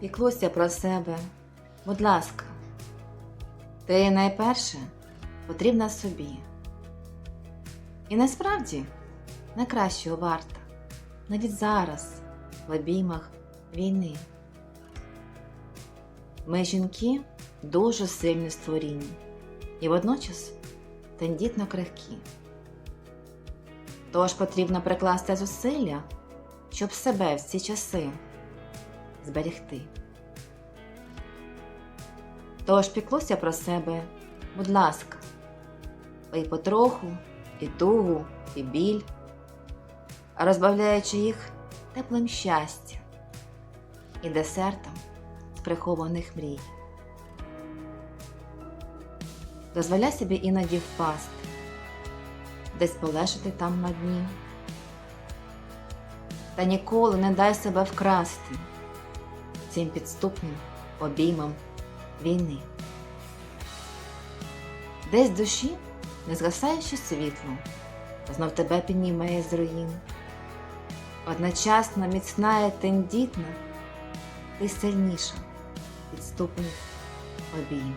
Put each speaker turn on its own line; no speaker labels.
піклуйся про себе. Будь ласка, ти найперше потрібна собі. І насправді найкращого варта навіть зараз в обіймах війни. Ми, жінки, дуже сильні створіння і водночас тендітно крихкі. Тож потрібно прикласти зусилля, щоб себе в ці часи зберегти. Тож піклуйся про себе, будь ласка, пий потроху, і тугу, і біль, розбавляючи їх теплим щастям і десертом прихованих мрій. Дозволяй собі іноді впасти, десь полежати там на дні. Та ніколи не дай себе вкрасти цим підступним обіймом війни. Десь в душі незгасаюче світло, знов тебе піднімає з руїн. Одночасно міцна і тендітна, ти сильніша підступних обійм.